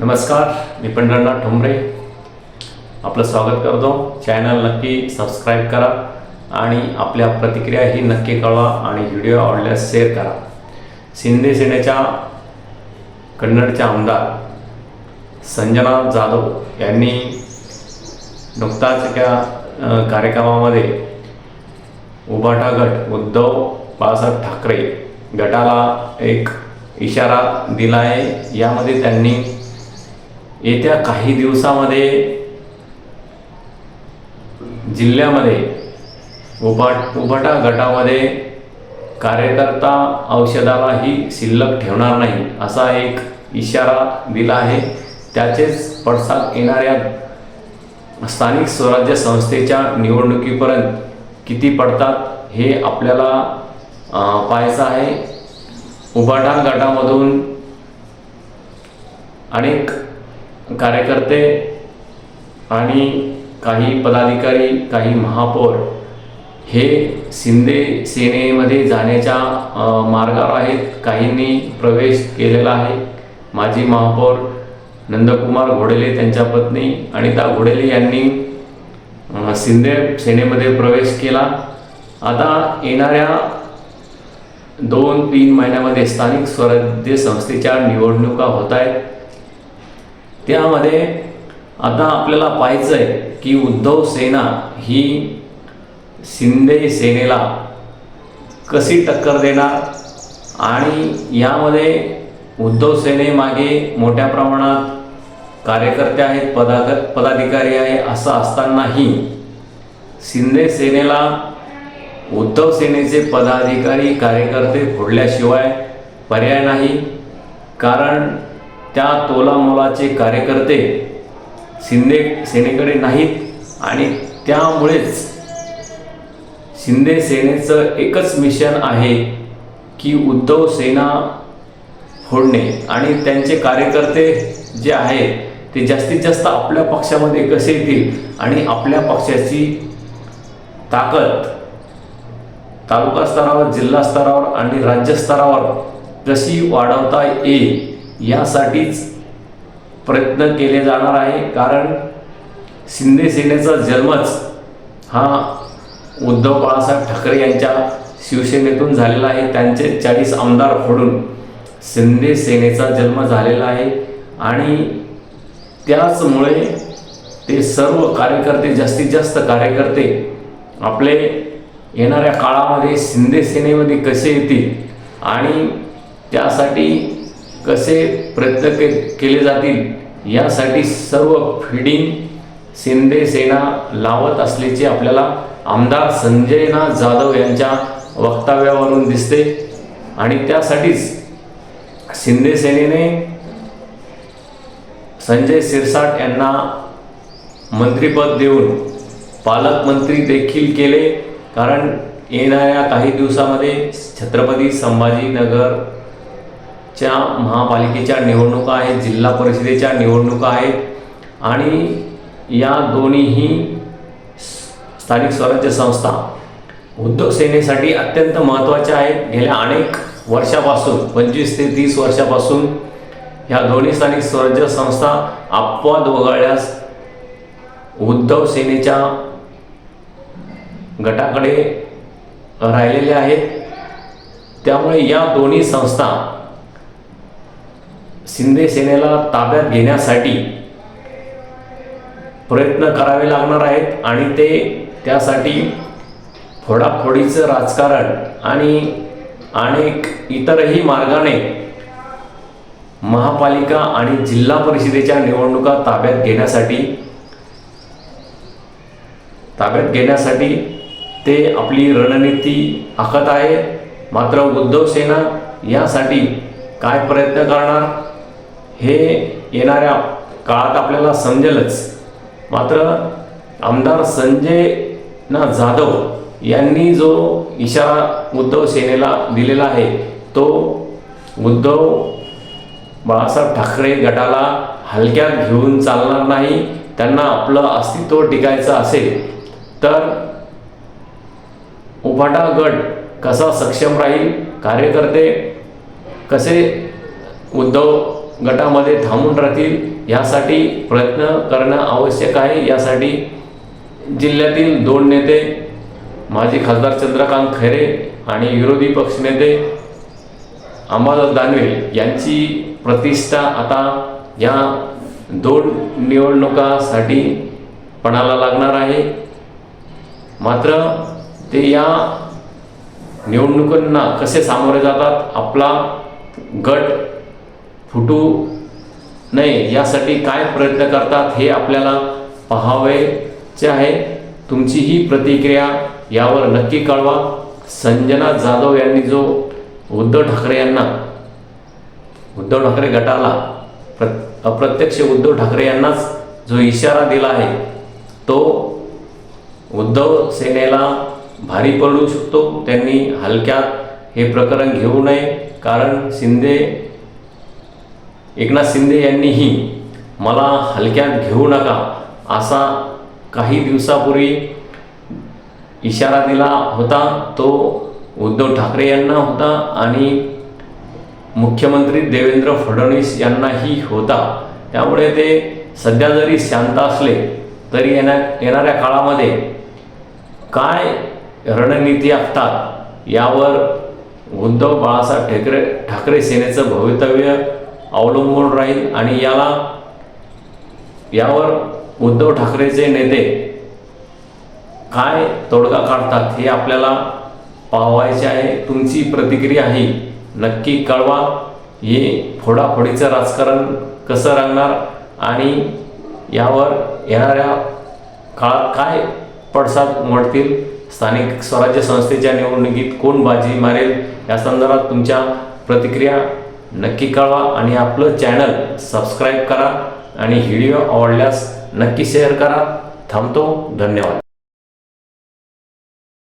नमस्कार मी पंढरनाथ ठोंबरे. आपलं स्वागत करतो. चॅनल नक्की सबस्क्राईब करा आणि आपल्या प्रतिक्रियाही नक्की कळवा आणि व्हिडिओ आवडल्यास शेअर करा. शिंदे सेनेच्या कन्नडच्या आमदार संजना जाधव यांनी नुकताच एका कार्यक्रमामध्ये उभाटा गट उद्धव बाळासाहेब ठाकरे गटाला एक इशारा दिला आहे यामध्ये त्यांनी येत्या काही दिवसामध्ये जिल्ह्यामध्ये उभाट उभाटा गटामध्ये कार्यकर्ता औषधालाही शिल्लक ठेवणार नाही असा एक इशारा दिला आहे. त्याचेच पडसाद येणाऱ्या स्थानिक स्वराज्य संस्थेच्या निवडणुकीपर्यंत किती पडतात हे आपल्याला पाहायचं आहे. उभाटा गटामधून अनेक कार्यकर्ते आणि काही पदाधिकारी काही महापौर हे शिंदे सेनेमध्ये जाण्याच्या मार्गावर आहेत. काहींनी प्रवेश केलेला आहे. माजी महापौर नंदकुमार घोडेले त्यांच्या पत्नी अनिता घोडेले यांनी शिंदे सेनेमध्ये प्रवेश केला. आता येणाऱ्या दोन तीन महिन्यामध्ये स्थानिक स्वराज्य संस्थेच्या निवडणुका होत आहेत. त्यामध्ये आता आपल्याला पाहायचं आहे की उद्धव सेना ही शिंदे सेनेला कशी टक्कर देणार? आणि यामध्ये उद्धव सेनेमागे मोठ्या प्रमाणात कार्यकर्ते आहेत पदाक पदाधिकारी आहे असं असतानाही शिंदे सेनेला उद्धव सेनेचे पदाधिकारी कार्यकर्ते फोडल्याशिवाय पर्याय नाही. कारण त्या तोलामोलाचे कार्यकर्ते शिंदे सेनेकडे नाहीत आणि त्यामुळेच शिंदे सेनेचं एकच मिशन आहे की उद्धव सेना फोडणे. आणि त्यांचे कार्यकर्ते जे आहेत ते जास्तीत जास्त आपल्या पक्षामध्ये कसे येतील आणि आपल्या पक्षाची ताकद तालुका स्तरावर जिल्हा स्तरावर आणि राज्य स्तरावर कशी वाढवता येईल यासाठीच प्रयत्न केले जाणार आहे. कारण शिंदे सेनेचा जन्मच हा उद्धव बाळासाहेब ठाकरे यांच्या शिवसेनेतून झालेला आहे. त्यांचे चाळीस आमदार फोडून शिंदे सेनेचा जन्म झालेला आहे. आणि त्याचमुळे ते सर्व कार्यकर्ते जास्तीत जास्त कार्यकर्ते आपले येणाऱ्या काळामध्ये शिंदे सेनेमध्ये कसे येतील आणि त्यासाठी कसे प्रयत्न के केले जातील यासाठी सर्व फिडिंग शिंदे सेना लावत असल्याचे आपल्याला आमदार संजयना जाधव यांच्या वक्तव्यावरून दिसते. आणि त्यासाठीच शिंदे सेनेने संजय सिरसाट यांना मंत्रिपद देऊन पालकमंत्री देखील केले. कारण येणाऱ्या काही दिवसामध्ये छत्रपती संभाजीनगर च्या महापालिकेच्या निवडणुका आहेत जिल्हा परिषदेच्या निवडणुका आहेत आणि या दोन्हीही स्थानिक स्वराज्य संस्था उद्योग सेनेसाठी अत्यंत महत्त्वाच्या आहेत. गेल्या अनेक वर्षापासून पंचवीस ते तीस वर्षापासून ह्या दोन्ही स्थानिक स्वराज्य संस्था अपवाद वगळल्यास उद्धव सेनेच्या गटाकडे राहिलेल्या आहेत. त्यामुळे या दोन्ही संस्था शिंदे सेनेला ताब्यात घेण्यासाठी प्रयत्न करावे लागणार आहेत आणि ते त्यासाठी फोडाफोडीचं राजकारण आणि अनेक इतरही मार्गाने महापालिका आणि जिल्हा परिषदेच्या निवडणुका ताब्यात घेण्यासाठी ताब्यात घेण्यासाठी ते आपली रणनीती आखत आहे. मात्र उद्धव सेना यासाठी काय प्रयत्न करणार? हे येणाऱ्या काळात आपल्याला समजेलच. मात्र आमदार संजय ना जाधव यांनी जो इशारा उद्धव सेनेला दिलेला आहे तो उद्धव बाळासाहेब ठाकरे गटाला हलक्यात घेऊन चालणार नाही त्यांना आपलं अस्तित्व टिकायचं असेल तर उभाटा गट कसा सक्षम राहील? कार्यकर्ते कसे उद्धव गटामध्ये थांबून राहतील यासाठी प्रयत्न करणं आवश्यक आहे. यासाठी जिल्ह्यातील दोन नेते माजी खासदार चंद्रकांत खैरे आणि विरोधी पक्षनेते अंबादास दानवे यांची प्रतिष्ठा आता या दोन निवडणुकासाठी पणाला लागणार आहे. मात्र ते या निवडणुकांना कसे सामोरे जातात आपला गट फुटू नये. यासाठी काय प्रयत्न करतात हे आपल्याला पाहावेचे आहे. तुमची ही प्रतिक्रिया यावर नक्की कळवा. संजना जाधव यांनी जो उद्धव ठाकरे यांना उद्धव ठाकरे गटाला प्र अप्रत्यक्ष उद्धव ठाकरे यांनाच जो इशारा दिला आहे तो उद्धव सेनेला भारी पडू शकतो. त्यांनी हलक्यात हे प्रकरण घेऊ नये. कारण शिंदे एकनाथ शिंदे यांनीही मला हलक्यात घेऊ नका असा काही दिवसापूर्वी इशारा दिला होता. तो उद्धव ठाकरे यांना होता आणि मुख्यमंत्री देवेंद्र फडणवीस यांनाही होता. त्यामुळे ते सध्या जरी शांत असले तरी येण्या येणाऱ्या काळामध्ये काय रणनीती आखतात यावर उद्धव बाळासाहेब ठाकरे ठाकरे सेनेचं भवितव्य अवलंबून राहील आणि याला यावर उद्धव ठाकरेचे नेते काय तोडगा काढतात हे आपल्याला पाहायचे आहे. तुमची प्रतिक्रिया ही नक्की कळवा. हे फोडाफोडीचं राजकारण कसं रंगणार आणि यावर येणाऱ्या काळात काय पडसाद उमटतील स्थानिक स्वराज्य संस्थेच्या निवडणुकीत कोण बाजी मारेल? या संदर्भात तुमच्या प्रतिक्रिया नक्की कळवा आणि आपलं चॅनल सबस्क्राईब करा आणि व्हिडिओ आवडल्यास नक्की शेअर करा. थांबतो. धन्यवाद.